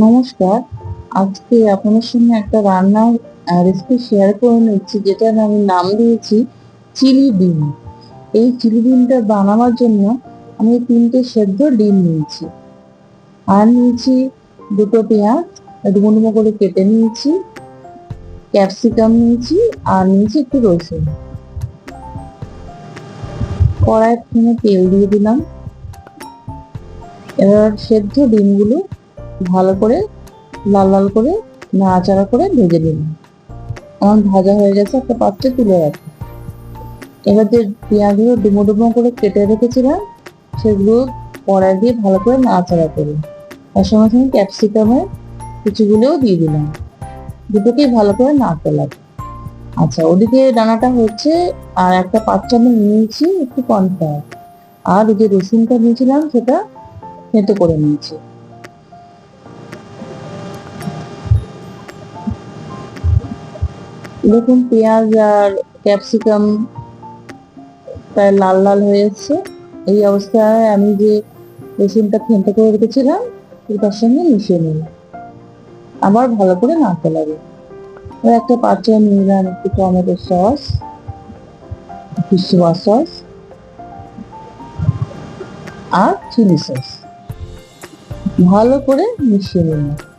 নমস্কার। আজকে আপনাদের সঙ্গে একটা রান্নার রেসিপি শেয়ার করে নিচ্ছি, যেটার আমি নাম দিয়েছি চিলি ডিম। এই চিলি ডিমটা বানানোর জন্য আমি তিনটে সেদ্ধ ডিম নিয়েছি। আর নিয়েছি দুটো পেঁয়াজ ডুমো করে কেটে নিয়েছি, ক্যাপসিকাম নিয়েছি, আর নিয়েছি একটু রসুন। কড়াই ফোনে তেল দিয়ে দিলাম। এবার সেদ্ধ ডিমগুলো ভালো করে, লাল লাল করে, নাড়াচাড়া করে ভেজে দিলাম আমার ভাজা হয়ে গেছে, একটা পাত্রে তুলে রাখি। এবার যে পেঁয়াজগুলো ডুমো ডুমো করে কেটে রেখেছিলাম, সেগুলো কড়াই দিয়ে ভালো করে নাড়াচাড়া করি। তার সঙ্গে সঙ্গে ক্যাপসিকামের কুচিগুলোও দিয়ে দিলাম। দুটোকেই ভালো করে নাড়তে লাগে আচ্ছা ওদিকে ডানাটা হচ্ছে, আর একটা পাত্রে আমি নিয়েছি একটু কর্নফ্লাওয়ার আর ওই যে রসুনটা নিয়েছিলাম, সেটা থেঁতো করে নিয়েছি। দেখুন, পেঁয়াজ আর ক্যাপসিকাম প্রায় লাল লাল হয়ে এসছে এই অবস্থায় আমি যে রসুনটা থেঁতো করে রেখেছিলাম তার সঙ্গে মিশিয়ে নিলাম আবার ভালো করে নাড়তে লাগে একটা পাত্রে নিয়ে নিলাম একটু টমেটো সস ফিশ সস, আর চিলি সস। ভালো করে মিশিয়ে নিলাম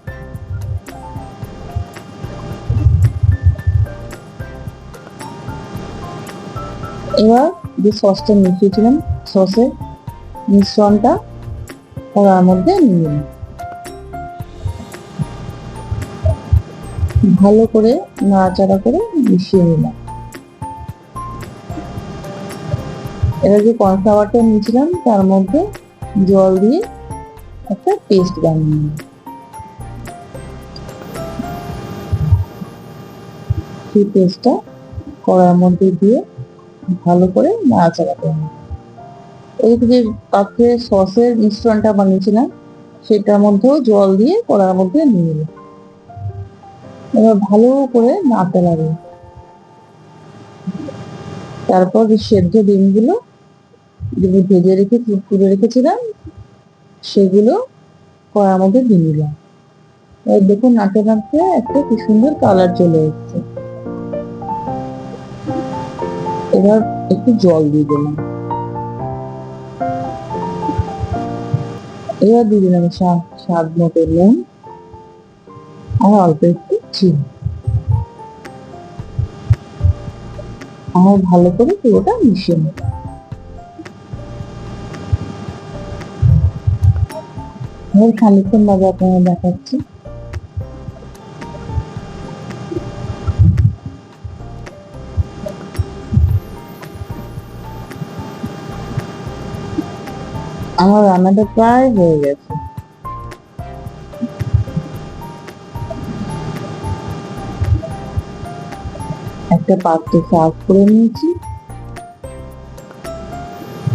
এবার যে সসটা মিশিয়েছিলাম সসের মিশ্রণটা কড়ার মধ্যে নিয়ে নিলাম ভালো করে নাড়াচাড়া করে মিশিয়ে নিলাম। এবার যে কর্নফ্লাওয়ারটা নিয়েছিলাম, তার মধ্যে জল দিয়ে একটা পেস্ট বানিয়ে নিলাম। সেই পেস্টটা কড়ার মধ্যে দিয়ে ভালো করে নাড়াচাড়া করে নিলাম এই যে পাত্রে সসের মিশ্রণটা বানিয়েছিলাম, সেটার মধ্যেও জল দিয়ে কড়ার মধ্যে নিয়ে নিলাম এবার ভালো করে নাড়তে লাগে। তারপর যে সেদ্ধ ডিমগুলো যেগুলো ভেজে রেখে, তুলে রেখেছিলাম, সেগুলো কড়ার মধ্যে দিয়ে নিলাম। দেখুন নাড়তে নাড়তে একটা কি সুন্দর কালার চলে এসছে। এবার একটু জল দিয়ে দিলাম এবার দিয়ে দিলাম স্বাদ মতো নুন আর অল্প একটু চিনি। আমার ভালো করে পুরোটা মিশিয়ে নেব। এবার খানিক্ষণ বাদে আপনারা দেখাচ্ছি। আমার রান্নাটা প্রায় হয়ে গেছে। একটা পাত্রে সার্ভ করে নিয়েছি।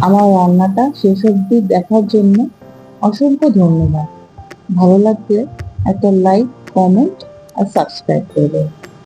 আমার রান্নাটা শেষ অবধি দেখার জন্য অসংখ্য ধন্যবাদ। ভালো লাগলে একটা লাইক, কমেন্ট আর সাবস্ক্রাইব করবেন।